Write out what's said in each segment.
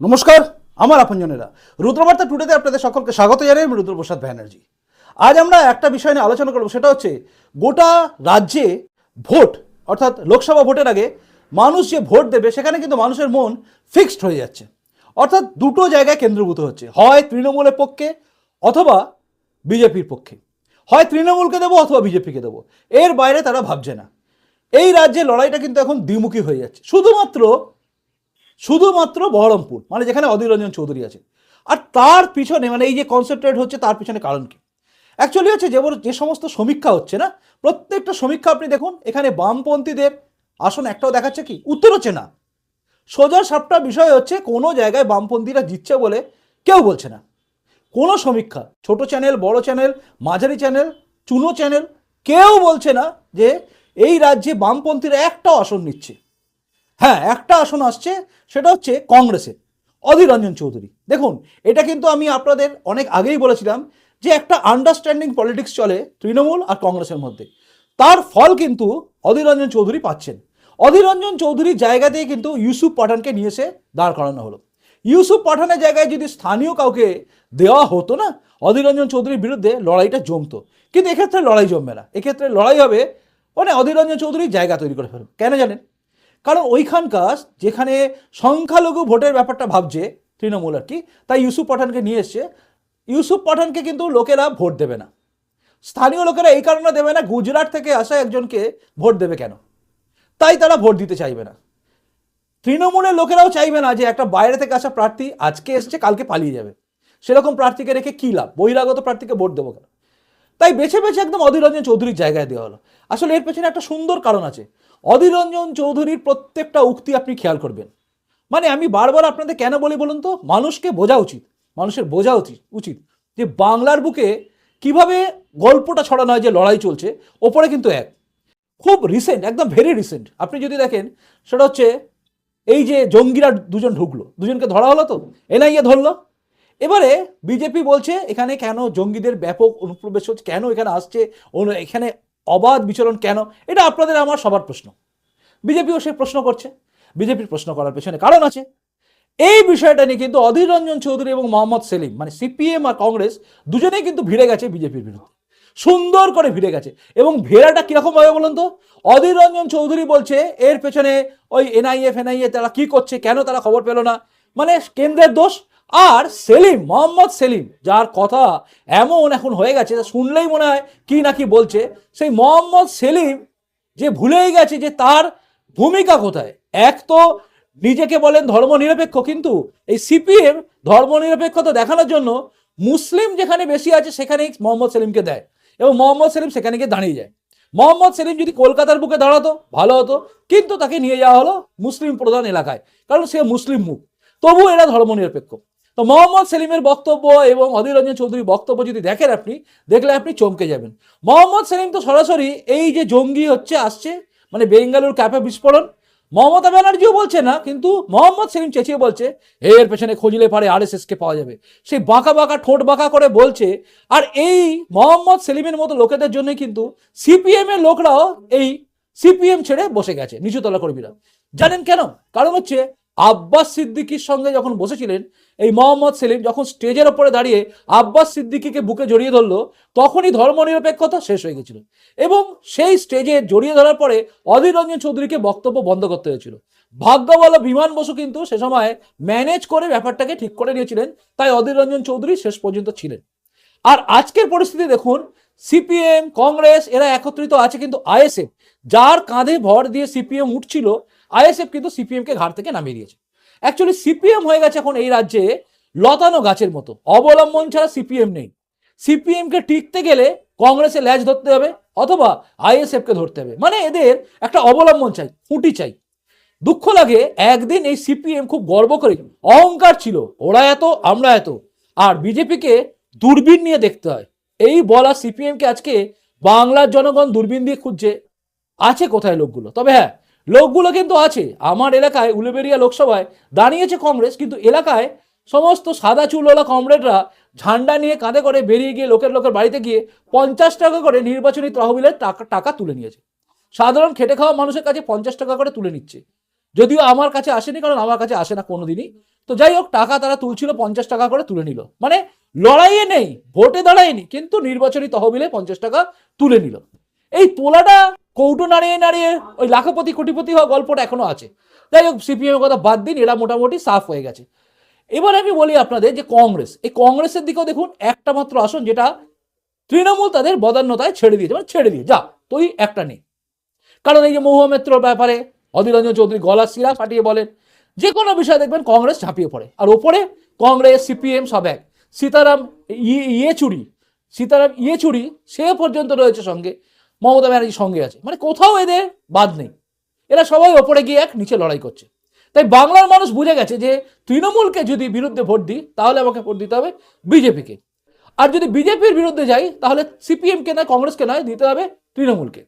নমস্কার, আমার আপনজনেরা। রুদ্রবার্তা টুডেতে আপনাদের সকলকে স্বাগত জানাই, আমি রুদ্রপ্রসাদ ব্যানার্জি। আজ আমরা একটা বিষয় নিয়ে আলোচনা করব, সেটা হচ্ছে গোটা রাজ্যে ভোট, অর্থাৎ লোকসভা ভোটের আগে মানুষ যে ভোট দেবে, সেখানে কিন্তু মানুষের মন ফিক্সড হয়ে যাচ্ছে। অর্থাৎ দুটো জায়গায় কেন্দ্রীভূত হচ্ছে, হয় তৃণমূলের পক্ষে অথবা বিজেপির পক্ষে। হয় তৃণমূলকে দেবো অথবা বিজেপিকে দেবো, এর বাইরে তারা ভাবছে না। এই রাজ্যে লড়াইটা কিন্তু এখন দ্বিমুখী হয়ে যাচ্ছে। শুধুমাত্র শুধুমাত্র বহরমপুর মানে যেখানে অধীর রঞ্জন চৌধুরী আছে। আর তার পিছনে মানে এই যে কনসেন্ট্রেট হচ্ছে, তার পিছনে কারণ কি? অ্যাকচুয়ালি হচ্ছে যে যে সমস্ত সমীক্ষা হচ্ছে না, প্রত্যেকটা সমীক্ষা আপনি দেখুন, এখানে বামপন্থীদের, আসন একটাও দেখাচ্ছে কি? উত্তর হচ্ছে না সোজা সাপটা বিষয় হচ্ছে, কোনো জায়গায় বামপন্থীরা জিতছে বলে কেউ বলছে না। কোনো সমীক্ষা, ছোট চ্যানেল বড় চ্যানেল মাঝারি চ্যানেল চুনো চ্যানেল কেউ বলছে না যে, এই রাজ্যে বামপন্থীরা একটাও আসন নিচ্ছে। হ্যাঁ একটা আসন আসছে, সেটা হচ্ছে কংগ্রেসের। অধীর রঞ্জন চৌধুরী। দেখুন, এটা কিন্তু আমি আপনাদের অনেক আগেই বলেছিলাম যে একটা আন্ডারস্ট্যান্ডিং পলিটিক্স চলে তৃণমূল আর কংগ্রেসের মধ্যে। তার ফল কিন্তু অধীর রঞ্জন চৌধুরী পাচ্ছেন। অধীর রঞ্জন চৌধুরীর জায়গা দিয়ে কিন্তু ইউসুফ পাঠানকে নিয়ে এসে দাঁড় করানো হলো। ইউসুফ পাঠানের জায়গায় যদি স্থানীয় কাউকে দেওয়া হতো না, অধীর রঞ্জন চৌধুরীর বিরুদ্ধে লড়াইটা জমতো। কিন্তু এক্ষেত্রে লড়াই জমবে না। এক্ষেত্রে লড়াই হবে মানে অধীর রঞ্জন চৌধুরীর জায়গা তৈরি করে ফেলবে কেন জানেন? কারণ ওইখানকার যেখানে সংখ্যালঘু ভোটের ব্যাপারটা ভাবছে তৃণমূল আর কি, তাই ইউসুফ পাঠানকে নিয়ে এসছে। ইউসুফ পাঠানকে কিন্তু লোকেরা ভোট দেবে না। স্থানীয় লোকেরা এই কারণে দেবে না, গুজরাট থেকে আসা একজনকে ভোট দেবে কেন? তাই তারা ভোট দিতে চাইবে না। তৃণমূলের লোকেরাও চাইবে না যে একটা বাইরে থেকে আসা প্রার্থী আজকে এসছে, কালকে পালিয়ে যাবে। সেরকম প্রার্থীকে রেখে কী লাভ? বহিরাগত প্রার্থীকে ভোট দেবো কেন? তাই বেছে বেছে একদম অধীর রঞ্জন চৌধুরীর জায়গায় দেওয়া হলো। আসলে এর পেছনে একটা সুন্দর কারণ আছে। অধীর রঞ্জন চৌধুরীর প্রত্যেকটা উক্তি আপনি খেয়াল করবেন। মানে আমি বারবার আপনাদের কেন বলি বলুন তো? মানুষকে বোঝা উচিত। মানুষের বোঝা উচিত উচিত। যে বাংলার বুকে কীভাবে গল্পটা ছড়ানো হয় যে লড়াই চলছে, ওপরে কিন্তু এক। খুব রিসেন্ট একদম ভেরি রিসেন্ট আপনি যদি দেখেন, সেটা হচ্ছে এই যে জঙ্গিরা দুজন ঢুকলো। দুজনকে ধরা হলো তো? এনআইএ ধরলো। এবারে বিজেপি বলছে, এখানে কেন জঙ্গিদের ব্যাপক অনুপ্রবেশ হচ্ছে? কেন এখানে আসছে? এখানে অবাধ বিচরণ কেন? এটা আপনাদের আমার সবার প্রশ্ন। বিজেপিও সে প্রশ্ন করছে। বিজেপির প্রশ্ন করার পেছনে কারণ আছে। এই বিষয়টা নিয়ে কিন্তু অধীর রঞ্জন চৌধুরী এবং মোহাম্মদ সেলিম মানে সিপিএম আর কংগ্রেস দুজনেই কিন্তু ভিড়ে গেছে বিজেপির বিরুদ্ধে। সুন্দর করে ভিড়ে গেছে। এবং ভেড়াটা কীরকম হবে বলুন তো? অধীর রঞ্জন চৌধুরী বলছে, এর পেছনে ওই এনআইএফ এনআইএ তারা কি করছে, কেন তারা খবর পেল না? মানে কেন্দ্রের দোষ? আর সেলিম, মোহাম্মদ সেলিম, যার কথা এমন এখন হয়ে গেছে শুনলেই মনে হয় কি নাকি বলছে, সেই মোহাম্মদ সেলিম যে ভুলেই গেছে যে তার ভূমিকা কোথায়। এক তো নিজেকে বলেন ধর্মনিরপেক্ষ, কিন্তু এই সিপিএম ধর্মনিরপেক্ষতা দেখানোর জন্য মুসলিম যেখানে বেশি আছে সেখানেই মোহাম্মদ সেলিমকে দেয় এবং মোহাম্মদ সেলিম সেখানে গিয়ে দাঁড়িয়ে যায়। মোহাম্মদ সেলিম যদি কলকাতার বুকে দাঁড়াতো, ভালো হতো, কিন্তু তাকে নিয়ে যাওয়া হলো মুসলিম প্রধান এলাকায়, কারণ সে মুসলিম মুখ। তবু এরা ধর্মনিরপেক্ষ। তো মোহাম্মদ সেলিমের বক্তব্য এবং অধীর রঞ্জন চৌধুরীর বক্তব্য যদি দেখেন আপনি, দেখলে আপনি চমকে যাবেন। মোহাম্মদ সেলিম তো সরাসরি এই যে জঙ্গি হচ্ছে, আসছে মানে বেঙ্গালুর ক্যাপে বিস্ফোরণ। মমতা ব্যানার্জিও বলছে না, কিন্তু মোহাম্মদ সেলিম চেঁচিয়ে বলছে এর পেছনে খুঁজলে পারে আর কে পাওয়া যাবে। সেই বাঁকা বাঁকা, ঠোঁট বাঁকা করে বলছে, আর এই মোহাম্মদ সেলিমের মতো লোকেদের জন্য কিন্তু সিপিএম এর লোকরাও এই সিপিএম ছেড়ে বসে গেছে, নিচুতলা কর্মীরা। জানেন কেন? কারণ হচ্ছে আব্বাস সিদ্দিকির সঙ্গে যখন বসেছিলেন, এই মোহাম্মদ সেলিম যখন স্টেজের ওপরে দাঁড়িয়ে আব্বাস সিদ্দিকিকে বুকে জড়িয়ে ধরলো, তখনই ধর্মনিরপেক্ষতা শেষ হয়ে গেছিল এবং সেই স্টেজে জড়িয়ে ধরার পরে অধীর রঞ্জন চৌধুরীকে বক্তব্য বন্ধ করতে হয়েছিল। ভাগ্য বলো বিমান বসু কিন্তু সে সময় ম্যানেজ করে ব্যাপারটাকে ঠিক করে নিয়েছিলেন, তাই অধীর রঞ্জন চৌধুরী শেষ পর্যন্ত ছিলেন। আর আজকের পরিস্থিতি দেখুন, সিপিএম, কংগ্রেস এরা একত্রিত আছে কিন্তু আইএসএফ, যার কাঁধে ভর দিয়ে সিপিএম উঠছিল আইএসএফ কিন্তু সিপিএমকে ঘাট থেকে নামিয়ে দিয়েছে। অ্যাকচুয়ালি সিপিএম হয়ে গেছে এখন এই রাজ্যে লতানো গাছের মতো। অবলম্বন ছাড়া সিপিএম নেই। সিপিএমকে টিকতে গেলে কংগ্রেসে ল্যাজ ধরতে হবে অথবা আইএসএফকে ধরতে হবে। মানে এদের একটা অবলম্বন চাই, খুঁটি চাই। দুঃখ লাগে, একদিন এই সিপিএম খুব গর্ব করে, অহংকার ছিল, ওরা এত, আমরা এত। আর বিজেপিকে দূরবীন নিয়ে দেখতে হয়। এই বলা সিপিএমকে আজকে বাংলার জনগণ দূরবীন দিয়ে খুঁজছে। আছে কোথায় লোকগুলো? তবে হ্যাঁ লোকগুলো কিন্তু আছে। আমার এলাকায় উলুবেরিয়া লোকসভায় দাঁড়িয়েছে কংগ্রেস, কিন্তু এলাকায় সমস্ত সাদা চুলওয়ালা কমরেডরা ঝান্ডা নিয়ে কাঁধে করে বেরিয়ে গিয়ে লোকের লোকের বাড়িতে গিয়ে পঞ্চাশ টাকা করে নির্বাচনী তহবিলের টাকা টাকা তুলে নিয়েছে। সাধারণ খেটে খাওয়া মানুষের কাছে পঞ্চাশ টাকা করে তুলে নিচ্ছে। যদিও আমার কাছে আসেনি, কারণ আমার কাছে আসে না কোনোদিনই। তো যাই হোক, টাকা তারা তুলছিল, পঞ্চাশ টাকা করে তুলে নিল। মানে লড়াইয়ে নেই, ভোটে দাঁড়ায়নি, কিন্তু নির্বাচনী তহবিলে পঞ্চাশ টাকা তুলে নিল। এই তোলাটা কৌটো নাড়িয়ে নাড়িয়ে ওই লাখপতি, কোটিপতি হওয়া গল্পটা এখনও আছে। যাই হোক, সিপিএমের কথা বাদ দিন, এরা মোটামুটি সাফ হয়ে গেছে। এবার আমি বলি আপনাদের যে কংগ্রেস, এই কংগ্রেসের দিকেও দেখুন, একটা মাত্র আসন যেটা তৃণমূল তাদের বদান্যতায় ছেড়ে দিয়েছে মানে ছেড়ে দিয়ে যা, তুই একটা নেই কারণ এই যে মহুয়ামেত্রর ব্যাপারে অধীর চৌধুরী গলা শিরা ফাটিয়ে বলেন, যে কোনো বিষয়ে দেখবেন কংগ্রেস ঝাঁপিয়ে পড়ে। আর ওপরে কংগ্রেস, সিপিএম সব এক। সীতারাম ই- ইয়েচুরি, সীতারাম ইয়ে ইয়েচুরি সে পর্যন্ত রয়েছে সঙ্গে। মমতা ব্যানার্জি সঙ্গে আছে। মানে কোথাও এদের বাদ নেই। এরা সবাই ওপরে গিয়ে এক, নিচে লড়াই করছে। তাই বাংলার মানুষ বুঝে গেছে যে, তৃণমূলকে যদি বিরুদ্ধে ভোট দিই, তাহলে আমাকে ভোট দিতে হবে বিজেপিকে। আর যদি বিজেপির বিরুদ্ধে যাই, তাহলে সিপিএমকে নয়, কংগ্রেসকে নয়, দিতে হবে তৃণমূলকে।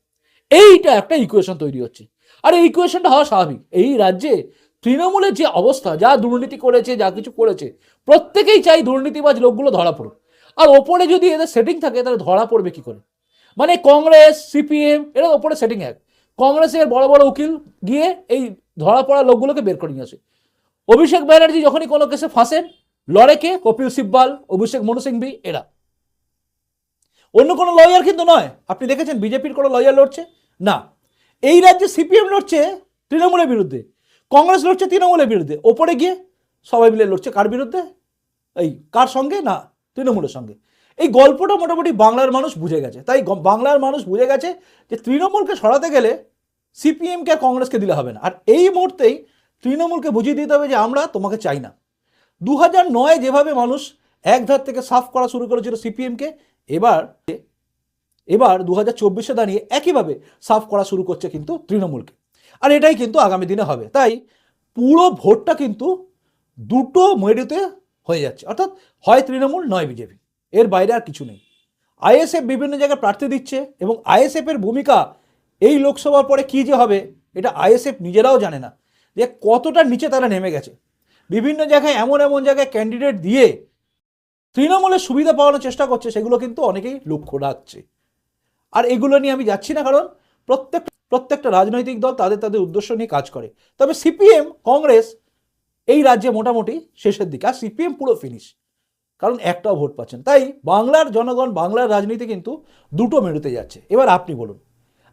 এইটা একটা ইকুয়েশন তৈরি হচ্ছে। আর এই ইকুয়েশনটা হওয়া স্বাভাবিক। এই রাজ্যে তৃণমূলের যে অবস্থা, যা দুর্নীতি করেছে, যা কিছু করেছে, প্রত্যেকেই চাই দুর্নীতিবাজ লোকগুলো ধরা পড়ুক। আর ওপরে যদি এদের সেটিং থাকে, তাহলে ধরা পড়বে কি করে? মানে কংগ্রেস সিপিএম এরা ওপরে সেটিং এক। কংগ্রেসের বড় বড় উকিল গিয়ে এই ধরা পড়া লোকগুলোকে বের করে নিয়ে আসে। অভিষেক ব্যানার্জি যখনই কোনো কেসে ফাঁসেন লড়ে কে? কপিল সিব্বাল, অভিষেক মনু সিংভি, এরা। অন্য কোনো লয়ার কিন্তু নয়। আপনি দেখেছেন বিজেপির কোনো লয়ার লড়ছে? না। এই রাজ্যে সিপিএম লড়ছে তৃণমূলের বিরুদ্ধে। কংগ্রেস লড়ছে তৃণমূলের বিরুদ্ধে। ওপরে গিয়ে সবাই মিলে লড়ছে কার বিরুদ্ধে? এই কার সঙ্গে? না, তৃণমূলের সঙ্গে। এই গল্পটা মোটামুটি বাংলার মানুষ বুঝে গেছে। তাই বাংলার মানুষ বুঝে গেছে যে তৃণমূলকে সরাতে গেলে সিপিএমকে আর কংগ্রেসকে দিলে হবে না। আর এই মুহূর্তেই তৃণমূলকে বুঝিয়ে দিতে হবে যে আমরা তোমাকে চাই না। দু হাজার নয় যেভাবে মানুষ এক ধার থেকে সাফ করা শুরু করেছিল সিপিএমকে, এবার এবার দু হাজার চব্বিশে দাঁড়িয়ে একইভাবে সাফ করা শুরু করছে কিন্তু তৃণমূলকে। আর এটাই কিন্তু আগামী দিনে হবে। তাই পুরো ভোটটা কিন্তু দুটো মেরুতে হয়ে যাচ্ছে। অর্থাৎ হয় তৃণমূল, নয় বিজেপি। এর বাইরে আর কিছু নেই। আইএসএফ বিভিন্ন জায়গায় প্রার্থী দিচ্ছে এবং আইএসএফ এর ভূমিকা এই লোকসভার পরে কি যে হবে, এটা আইএসএফ নিজেরাও জানে না। যে কতটা নিচে তারা নেমে গেছে। বিভিন্ন জায়গায় এমন এমন জায়গায় ক্যান্ডিডেট দিয়ে তৃণমূলের সুবিধা পাওয়ানোর চেষ্টা করছে, সেগুলো কিন্তু অনেকেই লক্ষ্য রাখছে। আর এগুলো নিয়ে আমি যাচ্ছি না, কারণ প্রত্যেক, প্রত্যেকটা রাজনৈতিক দল তাদের তাদের উদ্দেশ্য নিয়ে কাজ করে। তবে সিপিএম, কংগ্রেস এই রাজ্যে মোটামুটি শেষের দিকে, আর সিপিএম পুরো ফিনিশ কারণ একটাও ভোট পাচ্ছেন তাই বাংলার জনগণ, বাংলার রাজনীতি কিন্তু দুটো মেরুতে যাচ্ছে। এবার আপনি বলুন,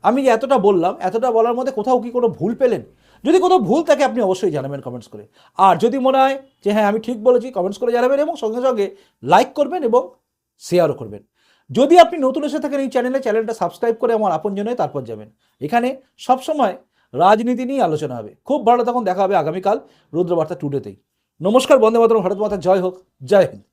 আমি এতটা বললাম, এতটা বলার মধ্যে কোথাও কি কোনো ভুল পেলেন? যদি কোথাও ভুল থাকে, আপনি অবশ্যই জানাবেন কমেন্টস করে। আর যদি মনে হয় যে হ্যাঁ আমি ঠিক বলেছি কমেন্টস করে জানাবেন এবং সঙ্গে সঙ্গে লাইক করবেন এবং শেয়ারও করবেন। যদি আপনি নতুন এসে থাকেন এই চ্যানেলে চ্যানেলটা সাবস্ক্রাইব করে আমার আপনজন তারপর যাবেন। এখানে সবসময় রাজনীতি নিয়ে আলোচনা হবে। খুব ভালো তখন দেখা হবে আগামীকাল রুদ্রবার্তা টুডেতেই নমস্কার, বন্দে মাতরম, ভারত মাতা, জয় হোক, জয় হিন্দ।